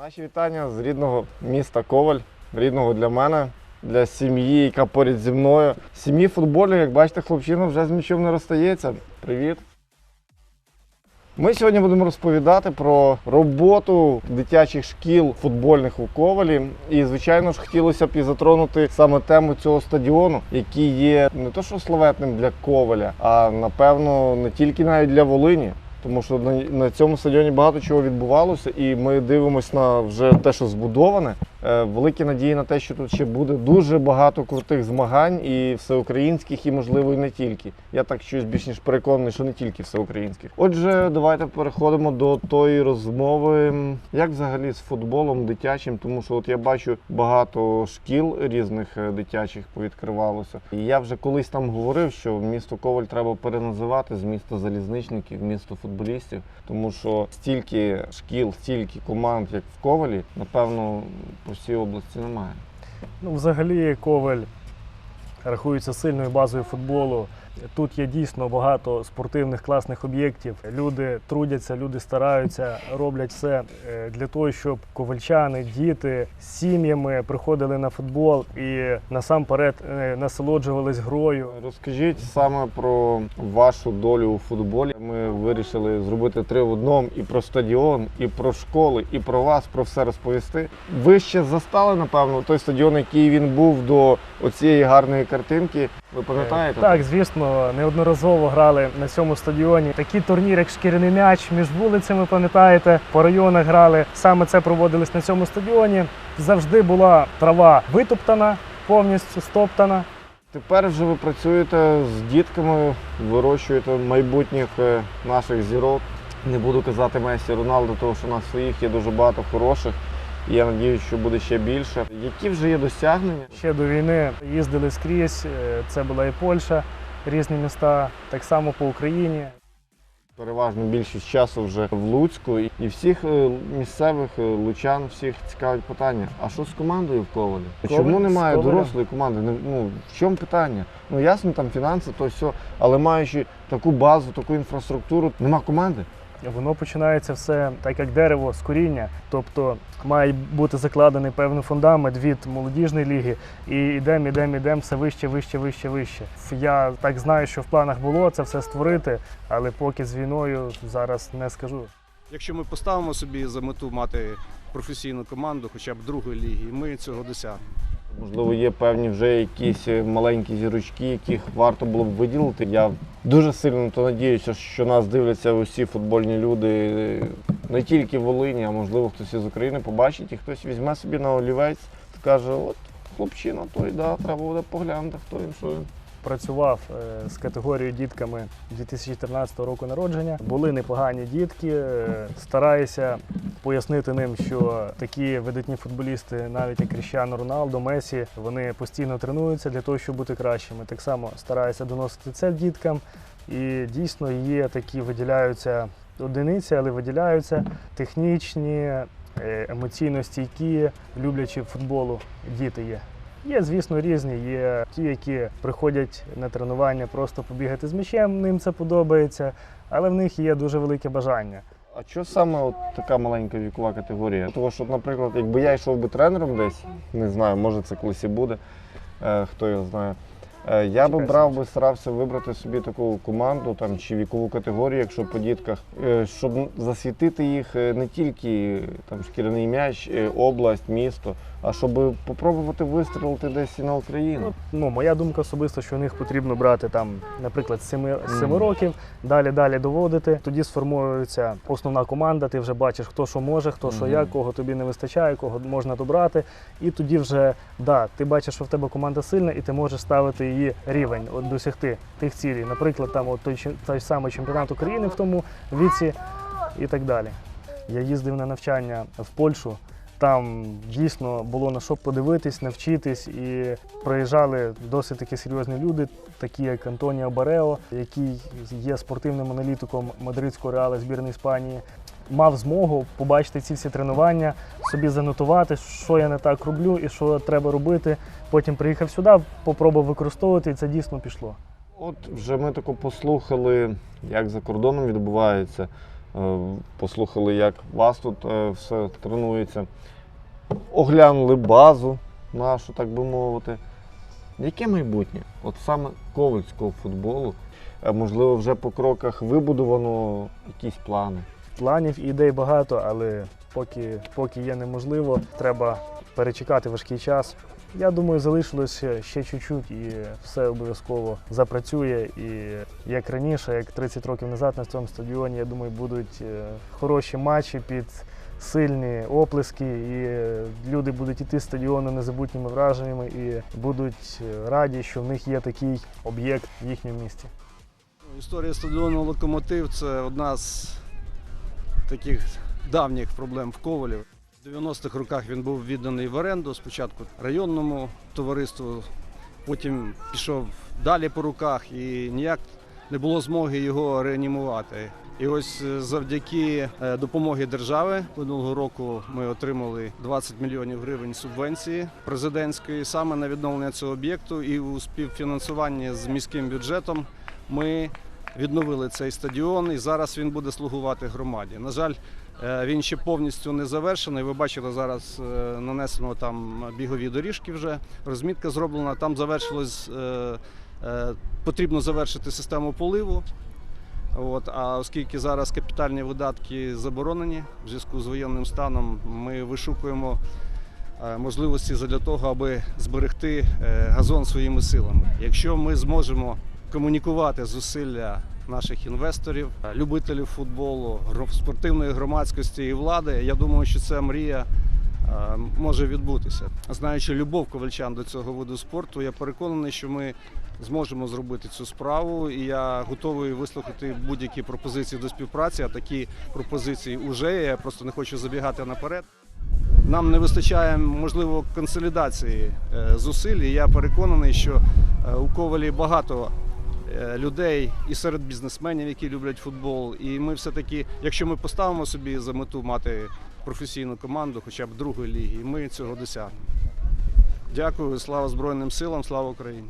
Наші вітання з рідного міста Коваль, рідного для мене, для сім'ї, яка поряд зі мною. Сім'ї футболю, як бачите, хлопчина вже з м'ячом не розстається. Привіт. Ми сьогодні будемо розповідати про роботу дитячих шкіл футбольних у Ковалі. І, звичайно ж, хотілося б і затронути саме тему цього стадіону, який є не то що славетним для Коваля, а напевно не тільки навіть для Волині. Тому що на, на цьому стадіоні багато чого відбувалося, і ми дивимося на вже те, що збудоване. Е, великі надії на те, що тут ще буде дуже багато крутих змагань, і всеукраїнських, і можливо і не тільки. Я так щось більш ніж переконаний, що не тільки всеукраїнських. Отже, давайте переходимо до тої розмови, як взагалі з футболом дитячим, тому що от я бачу багато шкіл різних е, дитячих повідкривалося. І я вже колись там говорив, що місто Коваль треба переназивати з міста залізничників, місто футболістів, тому що стільки шкіл, стільки команд, як в Ковалі, напевно, по всій області немає. Ну, взагалі, Ковель рахується сильною базою футболу. Тут є дійсно багато спортивних класних об'єктів. Люди трудяться, люди стараються, роблять все е, для того, щоб ковальчани, діти з сім'ями приходили на футбол і насамперед е, насолоджувались грою. Розкажіть саме про вашу долю у футболі. Ми вирішили зробити три в одному і про стадіон, і про школи, і про вас, про все розповісти. Ви ще застали, напевно, той стадіон, який він був до оцієї гарної картинки. Ви пам'ятаєте? Так, звісно, неодноразово грали на цьому стадіоні. Такі турніри, як шкіряний м'яч між вулицями, пам'ятаєте, по районах грали. Саме це проводилось на цьому стадіоні. Завжди була трава витоптана, повністю стоптана. Тепер вже ви працюєте з дітками, вирощуєте майбутніх е, наших зірок. Не буду казати Месі Роналду, тому що у нас своїх є дуже багато хороших. Я сподіваюся, що буде ще більше. Які вже є досягнення? Ще до війни їздили скрізь. е, Це була і Польща, різні міста, так само по Україні. Переважно більшість часу вже в Луцьку. І всіх е, місцевих е, лучан всіх цікавить питання: а що з командою в Ковалі? Чому немає дорослої команди? Ну в чому питання? Ну ясно, там фінанси, то все, але маючи таку базу, таку інфраструктуру, нема команди. Воно починається все так, як дерево з коріння. Тобто має бути закладений певний фундамент від молодіжної ліги, і йдемо, йдемо, йдемо все вище, вище, вище, вище. Я так знаю, що в планах було це все створити, але поки з війною зараз не скажу. Якщо ми поставимо собі за мету мати професійну команду, хоча б другої ліги, ми цього досягнемо. Можливо, є певні вже якісь е, маленькі зірочки, яких варто було б виділити. Я дуже сильно то надіюся, що нас дивляться усі футбольні люди е, не тільки в Волині, а можливо хтось із України побачить і хтось візьме собі на олівець, скаже, от хлопчина, той да, треба буде поглянути, хто він, що він. Працював е, з категорією дітками 2014 року народження. Були непогані дітки. Стараюся пояснити ним, що такі видатні футболісти, навіть як Кріщано Роналдо, Месі, вони постійно тренуються для того, щоб бути кращими. Так само стараюся доносити це діткам. І дійсно є такі, виділяються одиниці, але виділяються технічні, е, емоційно стійкі, люблячі футболу діти є. Є, звісно, різні. Є ті, які приходять на тренування просто побігати з м'ячем, ним це подобається, але в них є дуже велике бажання. А що саме от така маленька вікова категорія? Тому що, наприклад, якби я йшов би тренером десь, не знаю, може це колись і буде, е, хто його знає. е, Я би брав би, старався вибрати собі таку команду там, чи вікову категорію, якщо по дітках, е, щоб засвітити їх е, не тільки там, шкіряний м'яч, е, область, місто, а щоб попробувати вистрілити десь і на Україну. Ну, ну, моя думка особиста, що у них потрібно брати там, наприклад, з 7, з 7 Мгм. років, далі далі доводити. Тоді сформується основна команда. Ти вже бачиш, хто що може, хто що Мгм. як, кого тобі не вистачає, кого можна добрати. І тоді вже да, ти бачиш, що в тебе команда сильна, і ти можеш ставити її рівень, от досягти тих цілей. Наприклад, там от той, той самий чемпіонат України в тому віці і так далі. Я їздив на навчання в Польщу. Там дійсно було на що подивитись, навчитись, і приїжджали досить такі серйозні люди, такі як Антоніо Барео, який є спортивним аналітиком мадридського реала збірної Іспанії. Мав змогу побачити ці всі тренування, собі занотувати, що я не так роблю і що треба робити. Потім приїхав сюди, попробував використовувати, і це дійсно пішло. От вже ми тако послухали, як за кордоном відбувається. Е, послухали, як вас тут е, все тренується. Оглянули базу нашу, так би мовити. Яке майбутнє? От саме ковальського футболу. Е, Можливо, вже по кроках вибудовано якісь плани. Планів і ідей багато, але поки, поки є неможливо, треба перечекати важкий час. Я думаю, залишилось ще, ще чуть-чуть і все обов'язково запрацює. І як раніше, як 30 років назад на цьому стадіоні, я думаю, будуть е, хороші матчі під сильні оплески, і е, люди будуть іти з стадіону незабутніми враженнями і будуть е, раді, що в них є такий об'єкт в їхньому місті. Історія стадіону Локомотив це одна з таких давніх проблем в Ковалі. В 90-х роках він був відданий в оренду спочатку районному товариству, потім пішов далі по руках і ніяк не було змоги його реанімувати. І ось е, завдяки е, допомоги держави минулого року ми отримали 20 мільйонів гривень субвенції президентської саме на відновлення цього об'єкту. І у співфінансуванні з міським бюджетом ми відновили цей стадіон, і зараз він буде слугувати громаді. На жаль, він ще повністю не завершений. Ви бачили, зараз е, нанесено там бігові доріжки вже. Розмітка зроблена. Там завершилось. е, е, Потрібно завершити систему поливу. От, а оскільки зараз капітальні видатки заборонені в зв'язку з воєнним станом, ми вишукуємо е, можливості для того, аби зберегти е, газон своїми силами. Якщо ми зможемо комунікувати зусилля наших інвесторів, е, любителів футболу, спортивної громадськості і влади, я думаю, що ця мрія е, може відбутися. Знаючи любов ковальчан до цього виду спорту, я переконаний, що ми зможемо зробити цю справу, і я готовий вислухати будь-які пропозиції до співпраці. А такі пропозиції вже є. Я просто не хочу забігати наперед. Нам не вистачає можливо консолідації е, зусиль. і Я переконаний, що у Ковалі багато людей і серед бізнесменів, які люблять футбол. І ми все-таки, якщо ми поставимо собі за мету мати професійну команду, хоча б другої ліги, ми цього досягнемо. Дякую, слава Збройним силам, слава Україні.